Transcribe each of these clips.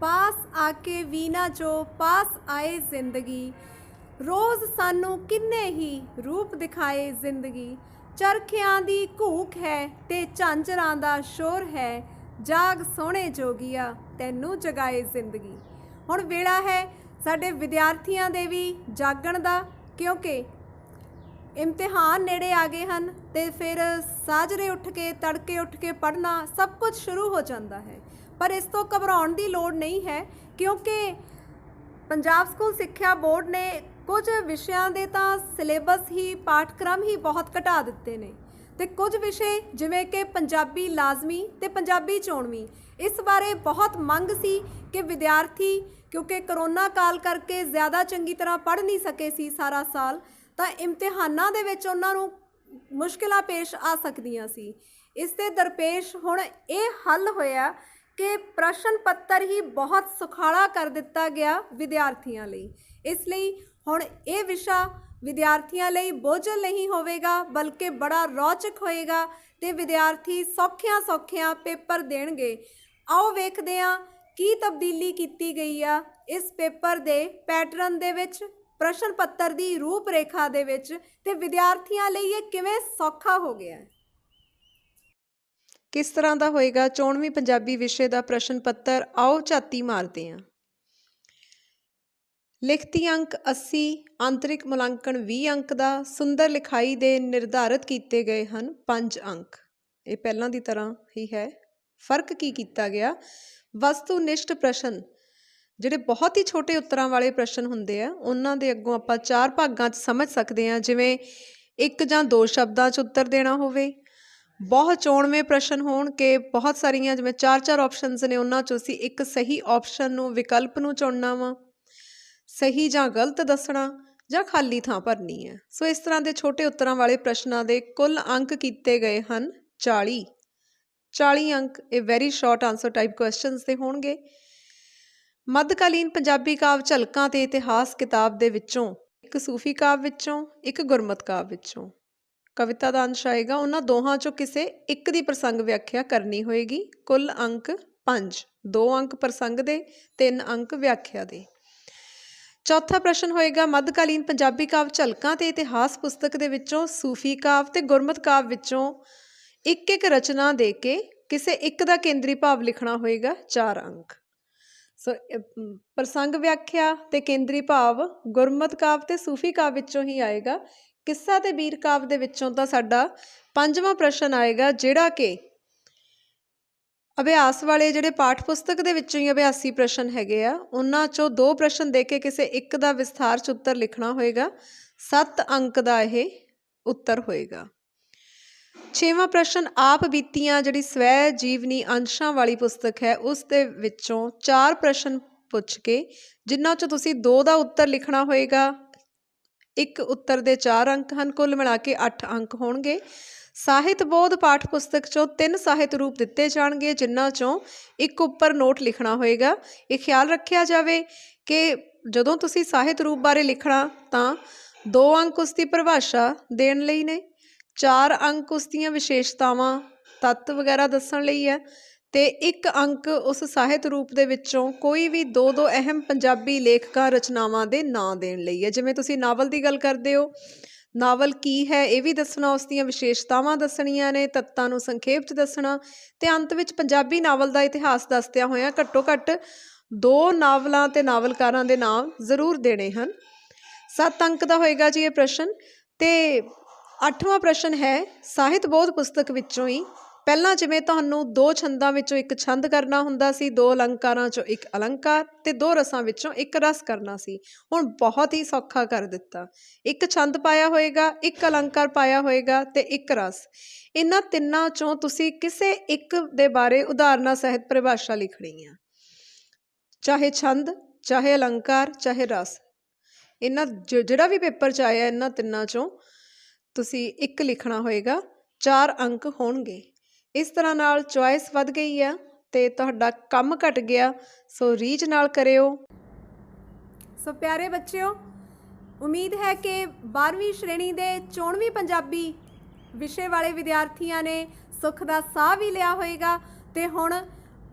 ਪਾਸ ਆ ਕੇ ਵੀਨਾ ਜੋ ਪਾਸ ਆਏ ਜ਼ਿੰਦਗੀ। ਰੋਜ਼ ਸਾਨੂੰ ਕਿੰਨੇ ਹੀ ਰੂਪ ਦਿਖਾਏ ਜ਼ਿੰਦਗੀ। ਚਰਖਿਆਂ ਦੀ ਘੂਕ ਹੈ ਤੇ ਝਾਂਜਰਾਂ ਦਾ ਸ਼ੋਰ ਹੈ। ਜਾਗ ਸੋਹਣੇ ਜੋਗੀਆ, ਤੈਨੂੰ ਜਗਾਏ ਜ਼ਿੰਦਗੀ। ਹੁਣ ਵੇਲਾ ਹੈ ਸਾਡੇ ਵਿਦਿਆਰਥੀਆਂ ਦੇ ਵੀ ਜਾਗਣ ਦਾ, ਕਿਉਂਕਿ ਇਮਤਿਹਾਨ ਨੇੜੇ ਆ ਗਏ ਹਨ ਤੇ ਫਿਰ ਸਾਜਰੇ ਉੱਠ ਕੇ, ਤੜਕੇ ਉੱਠ ਕੇ ਪੜ੍ਹਨਾ ਸਭ ਕੁਝ ਸ਼ੁਰੂ ਹੋ ਜਾਂਦਾ ਹੈ। ਪਰ ਇਸ ਤੋਂ ਘਬਰਾਉਣ ਦੀ ਲੋੜ ਨਹੀਂ ਹੈ, ਕਿਉਂਕਿ ਪੰਜਾਬ ਸਕੂਲ ਸਿੱਖਿਆ ਬੋਰਡ ਨੇ ਕੁਝ ਵਿਸ਼ਿਆਂ ਦੇ ਤਾਂ ਸਿਲੇਬਸ ਹੀ, ਪਾਠਕ੍ਰਮ ਹੀ ਬਹੁਤ ਘਟਾ ਦਿੱਤੇ ਨੇ। ਤੇ ਕੁਝ ਵਿਸ਼ੇ ਜਿਵੇਂ ਕਿ ਪੰਜਾਬੀ ਲਾਜ਼ਮੀ ਤੇ ਪੰਜਾਬੀ ਚੋਣਵੀਂ, ਇਸ ਬਾਰੇ ਬਹੁਤ ਮੰਗ ਸੀ ਕਿ ਵਿਦਿਆਰਥੀ, ਕਿਉਂਕਿ ਕਰੋਨਾ ਕਾਲ ਕਰਕੇ ਜ਼ਿਆਦਾ ਚੰਗੀ ਤਰ੍ਹਾਂ ਪੜ੍ਹ ਨਹੀਂ ਸਕੇ ਸੀ ਸਾਰਾ ਸਾਲ, ਤਾਂ ਇਮਤਿਹਾਨਾਂ ਦੇ ਵਿੱਚ ਉਹਨਾਂ ਨੂੰ ਮੁਸ਼ਕਿਲਾਂ ਪੇਸ਼ ਆ ਸਕਦੀਆਂ ਸੀ। ਇਸ 'ਤੇ ਦਰਪੇਸ਼ ਹੁਣ ਇਹ ਹੱਲ ਹੋਇਆ ਕਿ ਪ੍ਰਸ਼ਨ ਪੱਤਰ ਹੀ ਬਹੁਤ ਸੁਖਾਲਾ ਕਰ ਦਿੱਤਾ ਗਿਆ ਵਿਦਿਆਰਥੀਆਂ ਲਈ। ਇਸ ਲਈ ਹੁਣ ਇਹ ਵਿਸ਼ਾ ਵਿਦਿਆਰਥੀਆਂ ਲਈ ਬੋਝਲ ਨਹੀਂ ਹੋਵੇਗਾ, ਬਲਕਿ ਬੜਾ ਰੌਚਕ ਹੋਏਗਾ ਤੇ ਵਿਦਿਆਰਥੀ ਸੌਖਿਆਂ ਸੌਖਿਆਂ ਪੇਪਰ ਦੇਣਗੇ। ਆਓ ਵੇਖਦੇ ਹਾਂ ਕੀ ਤਬਦੀਲੀ ਕੀਤੀ ਗਈ ਆ ਇਸ ਪੇਪਰ ਦੇ ਪੈਟਰਨ ਦੇ ਵਿੱਚ, ਪ੍ਰਸ਼ਨ ਪੱਤਰ ਦੀ ਰੂਪ ਰੇਖਾ ਦੇ ਵਿੱਚ ਤੇ ਵਿਦਿਆਰਥੀਆਂ ਲਈ ਇਹ ਕਿਵੇਂ ਸੌਖਾ ਹੋ ਗਿਆ। ਹੈ ਕਿਸ ਤਰ੍ਹਾਂ ਦਾ ਹੋਏਗਾ? 94ਵੀਂ ਪੰਜਾਬੀ ਵਿਸ਼ੇ ਦਾ ਪ੍ਰਸ਼ਨ ਪੱਤਰ, ਆਓ ਝਾਤੀ ਮਾਰਦੇ ਹਾਂ। ਲਿਖਤੀ ਅੰਕ 80 ਆਂਤਰਿਕ ਮੁਲਾਂਕਣ 20 ਅੰਕ ਦਾ, ਸੁੰਦਰ ਲਿਖਾਈ ਦੇ ਨਿਰਧਾਰਤ ਕੀਤੇ ਗਏ ਹਨ 5 ਅੰਕ। ਇਹ ਪਹਿਲਾਂ ਦੀ ਤਰ੍ਹਾਂ ਹੀ ਹੈ। ਫ਼ਰਕ ਕੀ ਕੀਤਾ ਗਿਆ? ਵਸਤੂ ਨਿਸ਼ਟ ਪ੍ਰਸ਼ਨ। ਜਿਹੜੇ ਬਹੁਤ ਹੀ ਛੋਟੇ ਉੱਤਰਾਂ ਵਾਲੇ ਪ੍ਰਸ਼ਨ ਹੁੰਦੇ ਆ, ਉਹਨਾਂ ਦੇ ਅੱਗੋਂ ਆਪਾਂ ਚਾਰ ਭਾਗਾਂ 'ਚ ਸਮਝ ਸਕਦੇ ਆ ਜਿਵੇਂ ਇੱਕ ਜਾਂ ਦੋ ਸ਼ਬਦਾਂ 'ਚ ਉੱਤਰ ਦੇਣਾ ਹੋਵੇ ਬਹੁਤ ਚੋਣਵੇਂ ਪ੍ਰਸ਼ਨ ਹੋਣ ਕਿ ਬਹੁਤ ਸਾਰੀਆਂ ਜਿਵੇਂ ਚਾਰ ਚਾਰ ਆਪਸ਼ਨਸ ਨੇ, ਉਹਨਾਂ 'ਚੋਂ ਅਸੀਂ ਇੱਕ ਸਹੀ ਆਪਸ਼ਨ ਨੂੰ, ਵਿਕਲਪ ਨੂੰ ਚੁਣਨਾ ਵਾ। ਸਹੀ ਜਾਂ ਗਲਤ ਦੱਸਣਾ ਜਾਂ ਖਾਲੀ ਥਾਂ ਭਰਨੀ ਹੈ। ਸੋ ਇਸ ਤਰ੍ਹਾਂ ਦੇ ਛੋਟੇ ਉੱਤਰਾਂ ਵਾਲੇ ਪ੍ਰਸ਼ਨਾਂ ਦੇ ਕੁੱਲ ਅੰਕ ਕੀਤੇ ਗਏ ਹਨ 40 40 ਅੰਕ, ਇਹ very short answer type questions ਦੇ ਹੋਣਗੇ। ਮੱਧਕਾਲੀਨ ਪੰਜਾਬੀ ਕਾਵ ਝਲਕਾਂ ਤੇ ਇਤਿਹਾਸ ਕਿਤਾਬ ਦੇ ਵਿੱਚੋਂ, ਇੱਕ ਸੂਫੀ ਕਾਵ ਵਿੱਚੋਂ, ਇੱਕ ਗੁਰਮਤ ਕਾਵ ਵਿੱਚੋਂ। ਕਵਿਤਾ ਦਾ ਅੰਸ਼ ਆਏਗਾ। ਉਹਨਾਂ ਦੋਹਾਂ ਚੋਂ ਕਿਸੇ ਇੱਕ ਦੀ ਪ੍ਰਸੰਗ ਵਿਆਖਿਆ ਕਰਨੀ ਹੋਏਗੀ। ਕੁੱਲ ਅੰਕ 5 ਦੋ ਅੰਕ ਪ੍ਰਸੰਗ ਦੇ, ਤਿੰਨ ਅੰਕ ਵਿਆਖਿਆ ਦੇ। ਚੌਥਾ ਪ੍ਰਸ਼ਨ ਹੋਏਗਾ, ਮੱਧਕਾਲੀਨ ਪੰਜਾਬੀ ਕਾਵਿ ਝਲਕਾਂ ਤੇ ਇਤਿਹਾਸ ਪੁਸਤਕ ਦੇ ਵਿੱਚੋਂ ਸੂਫੀ ਕਾਵਿ ਤੇ ਗੁਰਮਤ ਕਾਵਿ ਵਿੱਚੋਂ ਇੱਕ ਇੱਕ ਰਚਨਾ ਦੇ ਕੇ ਕਿਸੇ ਇੱਕ ਦਾ ਕੇਂਦਰੀ ਭਾਵ ਲਿਖਣਾ ਹੋਏਗਾ 4 ਅੰਕ। ਸੋ ਪ੍ਰਸੰਗ ਵਿਆਖਿਆ ਤੇ ਕੇਂਦਰੀ ਭਾਵ ਗੁਰਮਤ ਕਾਵਿ ਤੇ ਸੂਫੀ ਕਾਵਿ ਵਿੱਚੋਂ ਹੀ ਆਏਗਾ। ਕਿੱਸਾ ਤੇ ਵੀਰ ਕਾਵ ਦੇ ਵਿੱਚੋਂ ਤਾਂ ਸਾਡਾ ਪੰਜਵਾਂ ਪ੍ਰਸ਼ਨ ਆਏਗਾ, ਜਿਹੜਾ ਕਿ ਅਭਿਆਸ ਵਾਲੇ ਜਿਹੜੇ ਪਾਠ ਪੁਸਤਕ ਦੇ ਵਿੱਚੋਂ ਹੀ ਅਭਿਆਸੀ ਪ੍ਰਸ਼ਨ ਹੈਗੇ ਆ, ਉਹਨਾਂ ਚੋਂ ਦੋ ਪ੍ਰਸ਼ਨ ਦੇ ਕੇ ਕਿਸੇ ਇੱਕ ਦਾ ਵਿਸਥਾਰ ਚ ਉੱਤਰ ਲਿਖਣਾ ਹੋਏਗਾ 7 ਅੰਕ ਦਾ ਇਹ ਉੱਤਰ ਹੋਏਗਾ। ਛੇਵਾਂ ਪ੍ਰਸ਼ਨ ਆਪ ਬੀਤੀਆਂ ਜਿਹੜੀ ਸਵੈ ਜੀਵਨੀ ਅੰਸ਼ਾਂ ਵਾਲੀ ਪੁਸਤਕ ਹੈ, ਉਸ ਦੇ ਵਿੱਚੋਂ ਚਾਰ ਪ੍ਰਸ਼ਨ ਪੁੱਛ ਕੇ ਜਿਨ੍ਹਾਂ ਚੋਂ ਤੁਸੀਂ ਦੋ ਦਾ ਉੱਤਰ ਲਿਖਣਾ ਹੋਏਗਾ ਇੱਕ ਉੱਤਰ ਦੇ 4 ਅੰਕ ਹਨ, ਕੁੱਲ ਮਿਲਾ ਕੇ 8 ਅੰਕ ਹੋਣਗੇ। ਸਾਹਿਤ ਬੋਧ ਪਾਠ ਪੁਸਤਕ ਚੋਂ ਤਿੰਨ ਸਾਹਿਤ ਰੂਪ ਦਿੱਤੇ ਜਾਣਗੇ, ਜਿਨ੍ਹਾਂ ਚੋਂ ਇੱਕ ਉੱਪਰ ਨੋਟ ਲਿਖਣਾ ਹੋਏਗਾ। ਇਹ ਖਿਆਲ ਰੱਖਿਆ ਜਾਵੇ ਕਿ ਜਦੋਂ ਤੁਸੀਂ ਸਾਹਿਤ ਰੂਪ ਬਾਰੇ ਲਿਖਣਾ, ਤਾਂ ਦੋ ਅੰਕ ਉਸ ਦੀ ਪਰਿਭਾਸ਼ਾ ਦੇਣ ਲਈ ਨੇ, ਚਾਰ ਅੰਕ ਉਸ ਦੀਆਂ ਵਿਸ਼ੇਸ਼ਤਾਵਾਂ, ਤੱਤ ਵਗੈਰਾ ਦੱਸਣ ਲਈ ਹੈ। ਤੇ ਇੱਕ ਅੰਕ ਉਸ ਸਾਹਿਤ ਰੂਪ ਦੇ ਵਿੱਚੋਂ ਕੋਈ ਵੀ ਦੋ ਦੋ ਅਹਿਮ ਪੰਜਾਬੀ ਲੇਖਕਾਂ ਰਚਨਾਵਾਂ ਦੇ ਨਾਂ ਦੇਣ ਲਈ ਹੈ। ਜਿਵੇਂ ਤੁਸੀਂ ਨਾਵਲ ਦੀ ਗੱਲ ਕਰਦੇ ਹੋ, ਨਾਵਲ ਕੀ ਹੈ ਇਹ ਵੀ ਦੱਸਣਾ, ਉਸ ਦੀਆਂ ਵਿਸ਼ੇਸ਼ਤਾਵਾਂ ਦੱਸਣੀਆਂ ਨੇ, ਤੱਤਾਂ ਨੂੰ ਸੰਖੇਪ 'ਚ ਦੱਸਣਾ ਤੇ ਅੰਤ ਵਿੱਚ ਪੰਜਾਬੀ ਨਾਵਲ ਦਾ ਇਤਿਹਾਸ ਦੱਸਦਿਆਂ ਹੋਇਆਂ ਘੱਟੋ ਘੱਟ ਦੋ ਨਾਵਲਾਂ ਤੇ ਨਾਵਲਕਾਰਾਂ ਦੇ ਨਾਮ ਜ਼ਰੂਰ ਦੇਣੇ ਹਨ। ਸੱਤ ਅੰਕ ਦਾ ਹੋਏਗਾ ਜੀ ਇਹ ਪ੍ਰਸ਼ਨ ਤੇ ਅੱਠਵਾਂ ਪ੍ਰਸ਼ਨ ਹੈ, ਸਾਹਿਤ ਬੋਧ ਪੁਸਤਕ ਵਿੱਚੋਂ ਹੀ ਪਹਿਲਾਂ ਜਿਵੇਂ ਤੁਹਾਨੂੰ ਦੋ ਛੰਦਾਂ ਵਿੱਚੋਂ ਇੱਕ ਛੰਦ ਕਰਨਾ ਹੁੰਦਾ ਸੀ, ਦੋ ਅਲੰਕਾਰਾਂ ਚੋਂ ਇੱਕ ਅਲੰਕਾਰ ਤੇ ਦੋ ਰਸਾਂ ਵਿੱਚੋਂ ਇੱਕ ਰਸ ਕਰਨਾ ਸੀ। ਹੁਣ ਬਹੁਤ ਹੀ ਸੌਖਾ ਕਰ ਦਿੱਤਾ। ਇੱਕ ਛੰਦ ਪਾਇਆ ਹੋਏਗਾ, ਇੱਕ ਅਲੰਕਾਰ ਪਾਇਆ ਹੋਏਗਾ ਤੇ ਇੱਕ ਰਸ। ਇਹਨਾਂ ਤਿੰਨਾਂ ਚੋਂ ਤੁਸੀਂ ਕਿਸੇ ਇੱਕ ਦੇ ਬਾਰੇ ਉਦਾਹਰਨਾਂ ਸਹਿਤ ਪਰਿਭਾਸ਼ਾ ਲਿਖਣੀ ਆ ਚਾਹੇ ਛੰਦ, ਚਾਹੇ ਅਲੰਕਾਰ, ਚਾਹੇ ਰਸ। ਇਹਨਾਂ ਜਿਹੜਾ ਵੀ ਪੇਪਰ ਚ ਆਇਆ ਇਹਨਾਂ ਤਿੰਨਾਂ ਚੋਂ ਤੁਸੀਂ ਇੱਕ ਲਿਖਣਾ ਹੋਏਗਾ, ਚਾਰ ਅੰਕ ਹੋਣਗੇ। ਇਸ ਤਰ੍ਹਾਂ ਨਾਲ ਚੁਆਇਸ ਵੱਧ ਗਈ ਆ ਤੇ ਤੁਹਾਡਾ ਕੰਮ ਘਟ ਗਿਆ, ਸੋ ਰੀਝ ਨਾਲ ਕਰਿਓ। ਸੋ ਪਿਆਰੇ ਬੱਚਿਓ, ਉਮੀਦ ਹੈ ਕਿ 12ਵੀਂ ਸ਼੍ਰੇਣੀ ਦੇ 94ਵੀਂ ਪੰਜਾਬੀ ਵਿਸ਼ੇ ਵਾਲੇ ਵਿਦਿਆਰਥੀਆਂ ਨੇ ਸੁੱਖ ਦਾ ਸਾਹ ਵੀ ਲਿਆ ਹੋਵੇਗਾ ਤੇ ਹੁਣ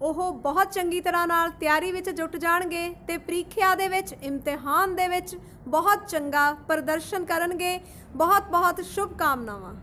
ਉਹ ਬਹੁਤ ਚੰਗੀ ਤਰ੍ਹਾਂ ਨਾਲ ਤਿਆਰੀ ਵਿੱਚ ਜੁਟ ਜਾਣਗੇ ਤੇ ਪ੍ਰੀਖਿਆ ਦੇ ਵਿੱਚ, ਇਮਤਿਹਾਨ ਦੇ ਵਿੱਚ ਬਹੁਤ ਚੰਗਾ ਪ੍ਰਦਰਸ਼ਨ ਕਰਨਗੇ। ਬਹੁਤ ਬਹੁਤ ਸ਼ੁਭ ਕਾਮਨਾਵਾਂ